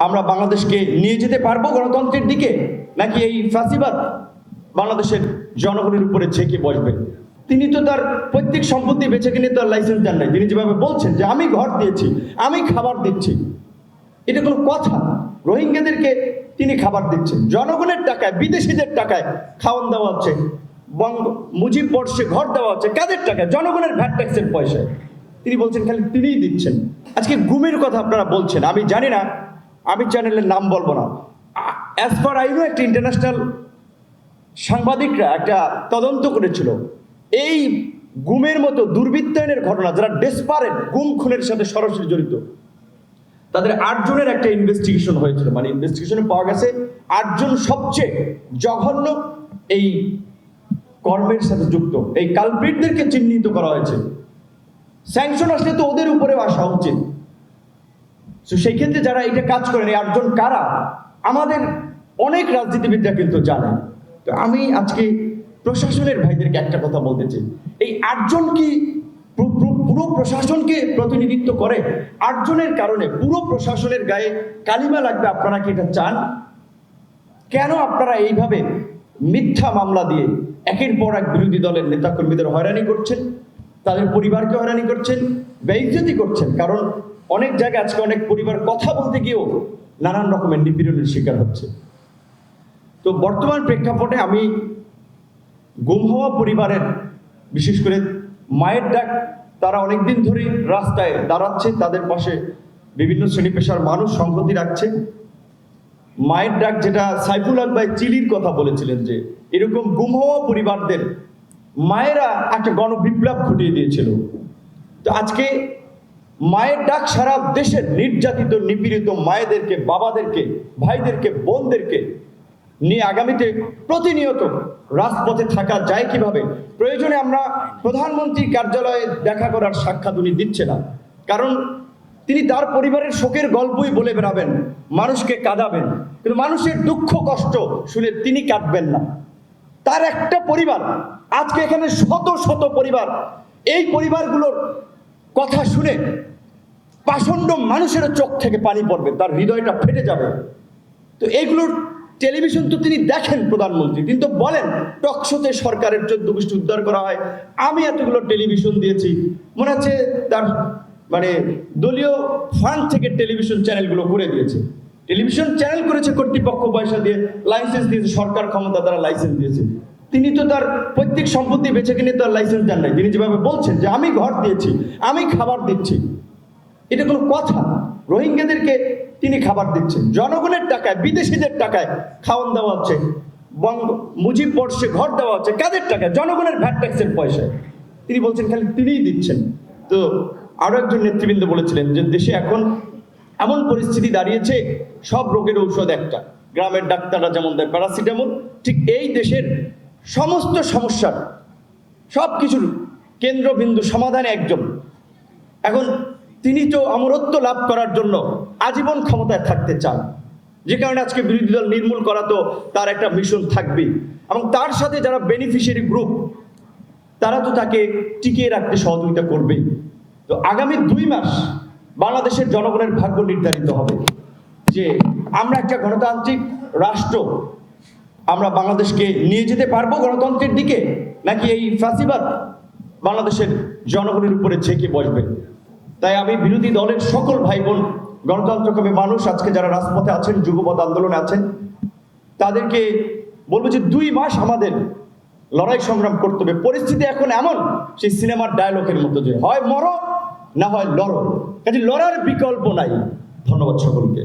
আমরা বাংলাদেশকে নিয়ে যেতে পারব গণতন্ত্রের দিকে? নাকি এই ফাঁসিবাদ বাংলাদেশের জনগণের উপরে ঝেঁকে বসবে? তিনি তো তার প্রত্যেক সম্পত্তি বেছে কিনে তার লাইসেন্স দেন নাই। তিনি যেভাবে বলছেন যে, আমি ঘর দিয়েছি, আমি খাবার দিচ্ছি। এটা কোনো কথা। রোহিঙ্গাদেরকে তিনি খাবার দিচ্ছেন। জনগণের টাকায়, বিদেশিদের টাকায় খাওয়ান দেওয়া হচ্ছে। বঙ্গ মুজিব বর্ষে ঘর দেওয়া হচ্ছে। কাদের টাকায়? জনগণের ভ্যাট ট্যাক্সের পয়সায়। তিনি বলছেন, খালি তিনিই দিচ্ছেন। আজকে গুমের কথা আপনারা বলছেন। আমি জানি না আমি চ্যানেলের নাম বলব না। অ্যাজ পার আইনও একটা ইন্টারন্যাশনাল সাংবাদিকরা একটা তদন্ত করেছিল। এই গুমের মতো দুর্বৃত্তায়নের ঘটনা, যারা ডেসপারেট গুম খুনের সাথে সরাসরি জড়িত, তাদের আটজনের একটা ইনভেস্টিগেশন হয়েছিল। মানে ইনভেস্টিগেশনে পাওয়া গেছে, আটজন সবচেয়ে জঘন্য এই কর্মের সাথে যুক্ত। এই কালপ্রিটদেরকে চিহ্নিত করা হয়েছে। স্যাংশন আসলে তো ওদের উপরেও আসা উচিত। তো সেই ক্ষেত্রে যারা এটা কাজ করেন এই আটজন কারা? আমাদের অনেক রাজনীতিবিদরা কিন্তু জানে। তো আমি আজকে প্রশাসনের ভাইদেরকে একটা কথা বলতে চাই। এই আটজন কি পুরো প্রশাসনকে প্রতিনিধিত্ব করে? আটজনের কারণে পুরো প্রশাসনের গায়ে কালিমা লাগবে, আপনারা কি এটা চান? কেন আপনারা এইভাবে মিথ্যা মামলা দিয়ে একের পর এক বিরোধী দলের নেতাকর্মীদের হয়রানি করছেন? তাদের পরিবারকে হয়রানি করছেন? বেইজ্জতি করছেন? কারণ অনেক জায়গায় আজকে অনেক পরিবার কথা বলতে গিয়েও নানান রকমের নিপীড়নের শিকার হচ্ছে। তো বর্তমান প্রেক্ষাপটে আমি গুম হওয়া পরিবারের, বিশেষ করে মায়ের ডাক তারা অনেকদিন ধরে রাস্তায় দাঁড়াচ্ছে, তাদের পাশে বিভিন্ন শ্রেণি পেশার মানুষ সংহতি রাখছে। মায়ের ডাক যেটা সাইফুল হক ভাই চিলির কথা বলেছিলেন যে, এরকম গুম হওয়া পরিবারদের মায়েরা একটা গণবিপ্লব ঘটিয়ে দিয়েছিল। তো আজকে মায়ের ডাক সারা দেশের নির্যাতিত, নিপীড়িত মায়েদেরকে, বাবাদেরকে, ভাইদেরকে, বোনদেরকে নিয়ে আগামীতে প্রতিনিয়ত রাজপথে থাকা যায় কীভাবে? প্রয়োজনে আমরা প্রধানমন্ত্রীর কার্যালয়ে দেখা করার সাক্ষাৎ উনি দিচ্ছে না। কারণ তিনি তার পরিবারের শোকের গল্পই বলে বেড়াবেন, মানুষকে কাঁদাবেন। কিন্তু মানুষের দুঃখ, কষ্ট শুনে তিনি কাঁদবেন না। তার একটা পরিবার, আজকে এখানে শত শত পরিবার, এই পরিবারগুলোর কথা শুনে পাষণ্ড মানুষের চোখ থেকে পানি পড়বে, তার হৃদয়টা ফেটে যাবে। তো এইগুলোর টেলিভিশন তো তিনি দেখেন প্রধানমন্ত্রী। তিনি তো বলেন টকশোতে সরকারের চোদ্দ গোষ্ঠী উদ্ধার করা হয়। আমি এতগুলো টেলিভিশন দিয়েছি। মনে হচ্ছে তার মানে দলীয় ফান্ড থেকে টেলিভিশন চ্যানেলগুলো করে দিয়েছে। টেলিভিশন চ্যানেল করেছে কর্তৃপক্ষ পয়সা দিয়ে লাইসেন্স দিয়েছে, সরকার ক্ষমতা দ্বারা লাইসেন্স দিয়েছে। তিনি তো তার প্রত্যেক সম্পত্তি বেছে কিনে তার লাইসেন্স দেন নাই। তিনি যেভাবে বলছেন যে, আমি ঘর দিয়েছি, আমি খাবার দিচ্ছি। এটা কোনো কথা। রোহিঙ্গাদেরকে তিনি খাবার দিচ্ছেন। জনগণের টাকায়, বিদেশিদের টাকায় খাওয়ান দেওয়া হচ্ছে। বঙ্গ, মুজিব বর্ষে ঘর দেওয়া হচ্ছে। কাদের টাকায়? জনগণের ভ্যাট ট্যাক্সের পয়সায়। তিনি বলছেন, খালি তিনিই দিচ্ছেন। তো আরও একজন নেতৃবৃন্দ বলেছিলেন যে, দেশে এখন এমন পরিস্থিতি দাঁড়িয়েছে, সব রোগের ঔষধ একটা। গ্রামের ডাক্তাররা যেমন দেয়, প্যারাসিটামল, ঠিক এই দেশের সমস্ত সমস্যার সব কিছুর কেন্দ্রবিন্দু সমাধানে একজন। এখন তিনি তো অমরত্ব লাভ করার জন্য আজীবন ক্ষমতায় থাকতে চান। যে কারণে আজকে বিরোধী দল নির্মূল করা তো তার একটা মিশন থাকবেই। এবং তার সাথে যারা বেনিফিশিয়ারি গ্রুপ তারা তো তাকে টিকিয়ে রাখতে সহযোগিতা করবেই। তো আগামী দুই মাস বাংলাদেশের জনগণের ভাগ্য নির্ধারিত হবে যে আমরা একটা গণতান্ত্রিক রাষ্ট্র আমরা বাংলাদেশকে নিয়ে যেতে পারব গণতন্ত্রের দিকে? নাকি এই ফাঁসিবাদ বাংলাদেশের জনগণের উপরে ঝেঁকে বসবে? তাই আমি বিরোধী দলের সকল ভাই বোন গণতন্ত্রকর্মী মানুষ, আজকে যারা রাজপথে আছেন যুগপথ আন্দোলনে আছেন, তাদেরকে বলব যে দুই মাস আমাদের লড়াই সংগ্রাম করতে হবে। পরিস্থিতি এখন এমন সেই সিনেমার ডায়লগের মতো যে হয় মরো, না হয় লড়ো। কাজে লড়ার বিকল্প নাই। ধন্যবাদ সকলকে।